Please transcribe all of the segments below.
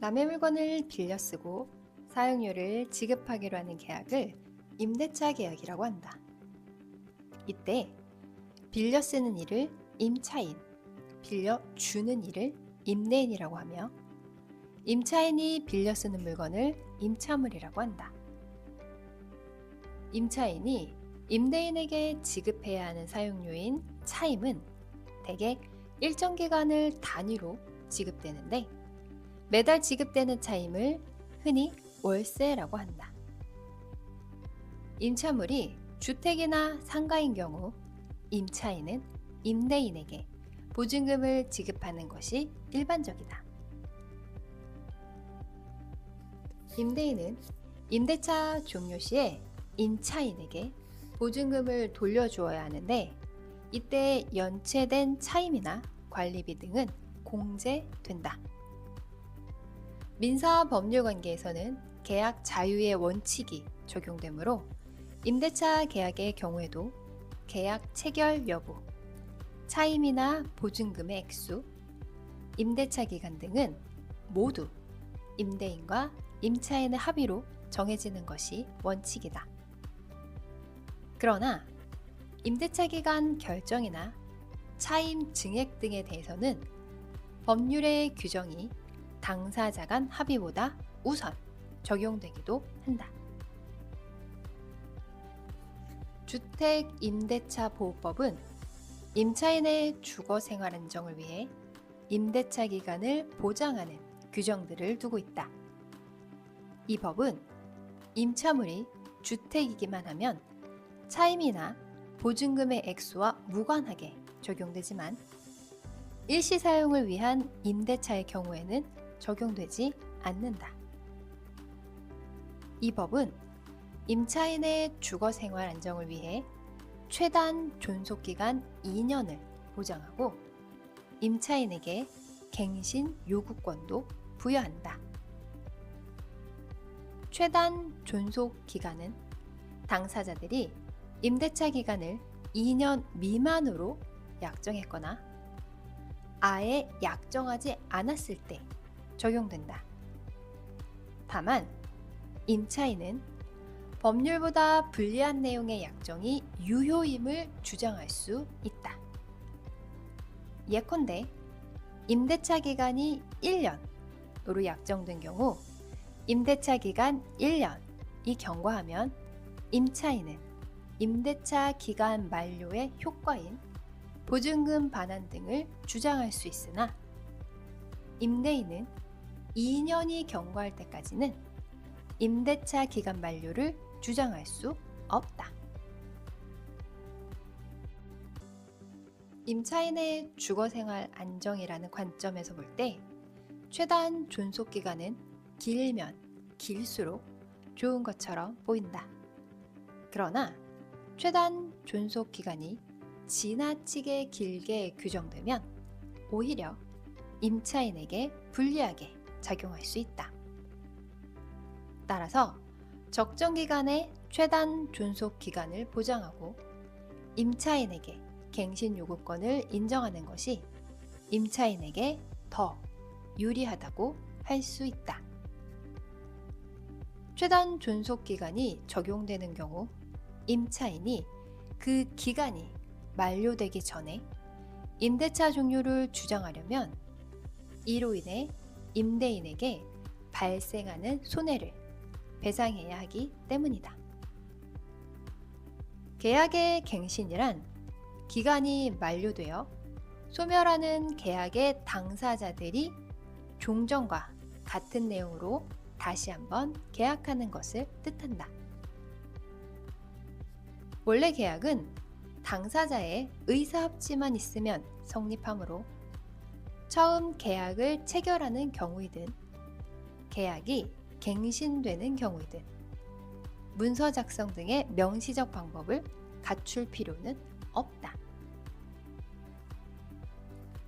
남의 물건을 빌려 쓰고 사용료를 지급하기로 하는 계약을 임대차 계약이라고 한다. 이때 빌려 쓰는 일을 임차인, 빌려 주는 일을 임대인이라고 하며 임차인이 빌려 쓰는 물건을 임차물이라고 한다. 임차인이 임대인에게 지급해야 하는 사용료인 차임은 대개 일정 기간을 단위로 지급되는데 매달 지급되는 차임을 흔히 월세라고 한다. 임차물이 주택이나 상가인 경우 임차인은 임대인에게 보증금을 지급하는 것이 일반적이다. 임대인은 임대차 종료 시에 임차인에게 보증금을 돌려주어야 하는데 이때 연체된 차임이나 관리비 등은 공제된다. 민사 법률 관계에서는 계약 자유의 원칙이 적용되므로 임대차 계약의 경우에도 계약 체결 여부, 차임이나 보증금의 액수, 임대차 기간 등은 모두 임대인과 임차인의 합의로 정해지는 것이 원칙이다. 그러나 임대차 기간 결정이나 차임 증액 등에 대해서는 법률의 규정이 당사자 간 합의보다 우선 적용되기도 한다. 주택 임대차 보호법은 임차인의 주거 생활 안정을 위해 임대차 기간을 보장하는 규정들을 두고 있다. 이 법은 임차물이 주택이기만 하면 차임이나 보증금의 액수와 무관하게 적용되지만 일시 사용을 위한 임대차의 경우에는 적용되지 않는다. 이 법은 임차인의 주거 생활 안정을 위해 최단 존속 기간 2년을 보장하고 임차인에게 갱신 요구권도 부여한다. 최단 존속 기간은 당사자들이 임대차 기간을 2년 미만으로 약정했거나 아예 약정하지 않았을 때 적용된다. 다만 임차인은 법률보다 불리한 내용의 약정이 유효임을 주장할 수 있다. 예컨대 임대차 기간이 1년으로 약정된 경우 임대차 기간 1년이 경과하면 임차인은 임대차 기간 만료의 효과인 보증금 반환 등을 주장할 수 있으나 임대인은 2년이 경과할 때까지는 임대차 기간 만료를 주장할 수 없다. 임차인의 주거생활 안정이라는 관점에서 볼 때 최단 존속 기간은 길면 길수록 좋은 것처럼 보인다. 그러나 최단 존속 기간이 지나치게 길게 규정되면 오히려 임차인에게 불리하게 작용할 수 있다. 따라서 적정 기간의 최단 존속 기간을 보장하고 임차인에게 갱신 요구권을 인정하는 것이 임차인에게 더 유리하다고 할 수 있다. 최단 존속 기간이 적용되는 경우 임차인이 그 기간이 만료되기 전에 임대차 종료를 주장하려면 이로 인해 임대인에게 발생하는 손해를 배상해야 하기 때문이다. 계약의 갱신이란 기간이 만료되어 소멸하는 계약의 당사자들이 종전과 같은 내용으로 다시 한번 계약하는 것을 뜻한다. 원래 계약은 당사자의 의사합치만 있으면 성립하므로 처음 계약을 체결하는 경우이든 계약이 갱신되는 경우이든 문서 작성 등의 명시적 방법을 갖출 필요는 없다.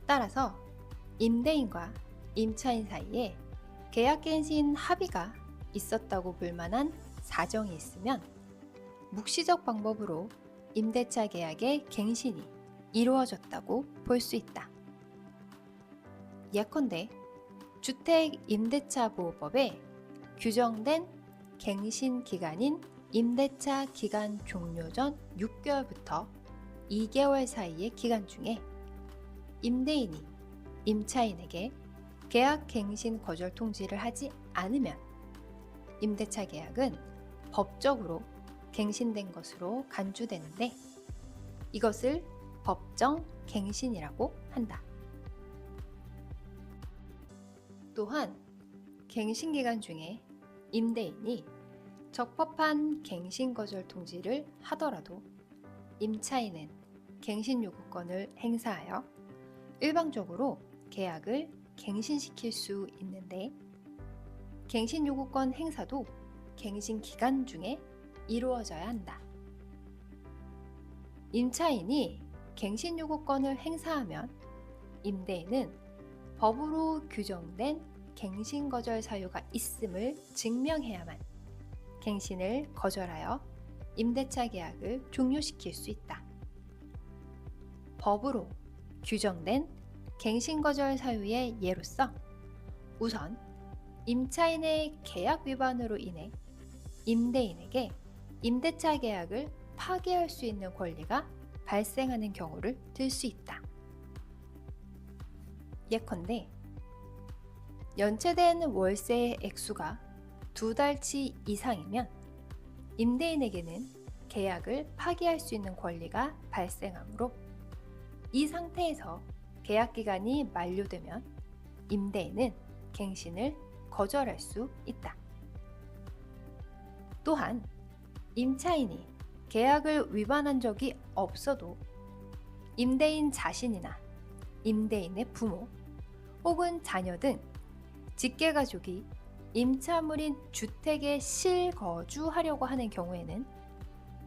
따라서 임대인과 임차인 사이에 계약 갱신 합의가 있었다고 볼 만한 사정이 있으면 묵시적 방법으로 임대차 계약의 갱신이 이루어졌다고 볼 수 있다. 예컨대 주택 임대차 보호법에 규정된 갱신 기간인 임대차 기간 종료 전 6개월부터 2개월 사이의 기간 중에 임대인이 임차인에게 계약 갱신 거절 통지를 하지 않으면 임대차 계약은 법적으로 갱신된 것으로 간주되는데 이것을 법정 갱신이라고 한다. 또한 갱신 기간 중에 임대인이 적법한 갱신 거절 통지를 하더라도 임차인은 갱신 요구권을 행사하여 일방적으로 계약을 갱신시킬 수 있는데 갱신 요구권 행사도 갱신 기간 중에 이루어져야 한다. 임차인이 갱신 요구권을 행사하면 임대인은 법으로 규정된 갱신 거절 사유가 있음을 증명해야만 갱신을 거절하여 임대차 계약을 종료시킬 수 있다. 법으로 규정된 갱신 거절 사유의 예로서 우선 임차인의 계약 위반으로 인해 임대인에게 임대차 계약을 파기할 수 있는 권리가 발생하는 경우를 들 수 있다. 예컨대 연체된 월세의 액수가 두 달치 이상이면 임대인에게는 계약을 파기할 수 있는 권리가 발생하므로 이 상태에서 계약 기간이 만료되면 임대인은 갱신을 거절할 수 있다. 또한 임차인이 계약을 위반한 적이 없어도 임대인 자신이나 임대인의 부모 혹은 자녀 등 직계가족이 임차물인 주택에 실거주하려고 하는 경우에는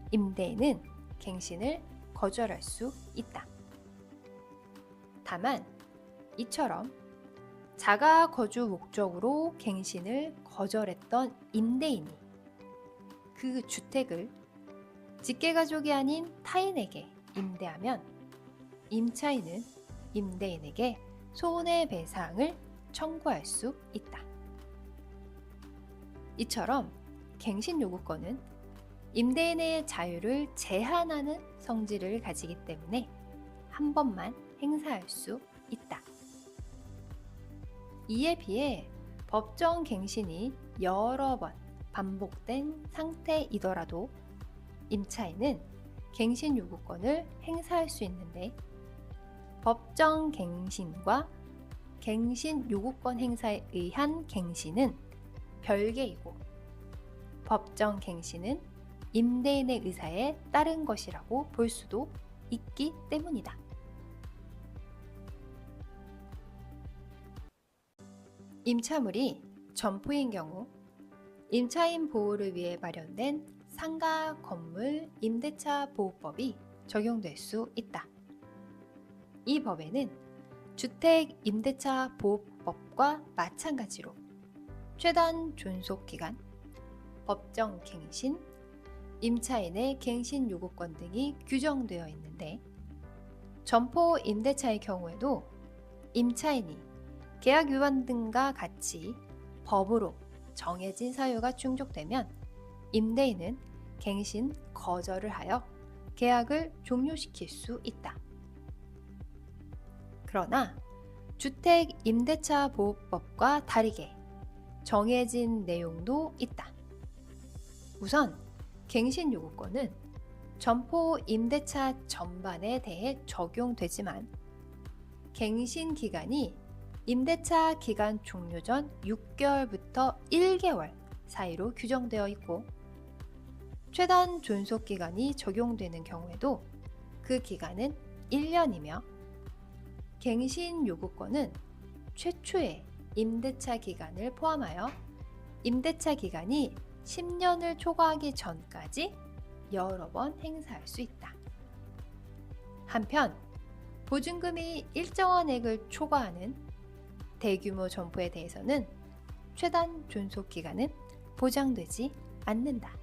임대인은 갱신을 거절할 수 있다. 다만 이처럼 자가 거주 목적으로 갱신을 거절했던 임대인이 그 주택을 직계가족이 아닌 타인에게 임대하면 임차인은 임대인에게 손해배상을 청구할 수 있다. 이처럼 갱신 요구권은 임대인의 자유를 제한하는 성질을 가지기 때문에 한 번만 행사할 수 있다. 이에 비해 법정 갱신이 여러 번 반복된 상태이더라도 임차인은 갱신 요구권을 행사할 수 있는데 법정 갱신과 갱신 요구권 행사에 의한 갱신은 별개이고 법정 갱신은 임대인의 의사에 따른 것이라고 볼 수도 있기 때문이다. 임차물이 점포인 경우 임차인 보호를 위해 마련된 상가 건물 임대차 보호법이 적용될 수 있다. 이 법에는 주택 임대차 보호법과 마찬가지로 최단 존속 기간, 법정 갱신, 임차인의 갱신 요구권 등이 규정되어 있는데 점포 임대차의 경우에도 임차인이 계약 위반 등과 같이 법으로 정해진 사유가 충족되면 임대인은 갱신 거절을 하여 계약을 종료시킬 수 있다. 그러나 주택 임대차 보호법과 다르게 정해진 내용도 있다. 우선 갱신 요구권은 점포 임대차 전반에 대해 적용되지만 갱신 기간이 임대차 기간 종료 전 6개월부터 1개월 사이로 규정되어 있고 최단 존속 기간이 적용되는 경우에도 그 기간은 1년이며 갱신 요구권은 최초의 임대차 기간을 포함하여 임대차 기간이 10년을 초과하기 전까지 여러 번 행사할 수 있다. 한편 보증금이 일정한 액을 초과하는 대규모 점포에 대해서는 최단 존속 기간은 보장되지 않는다.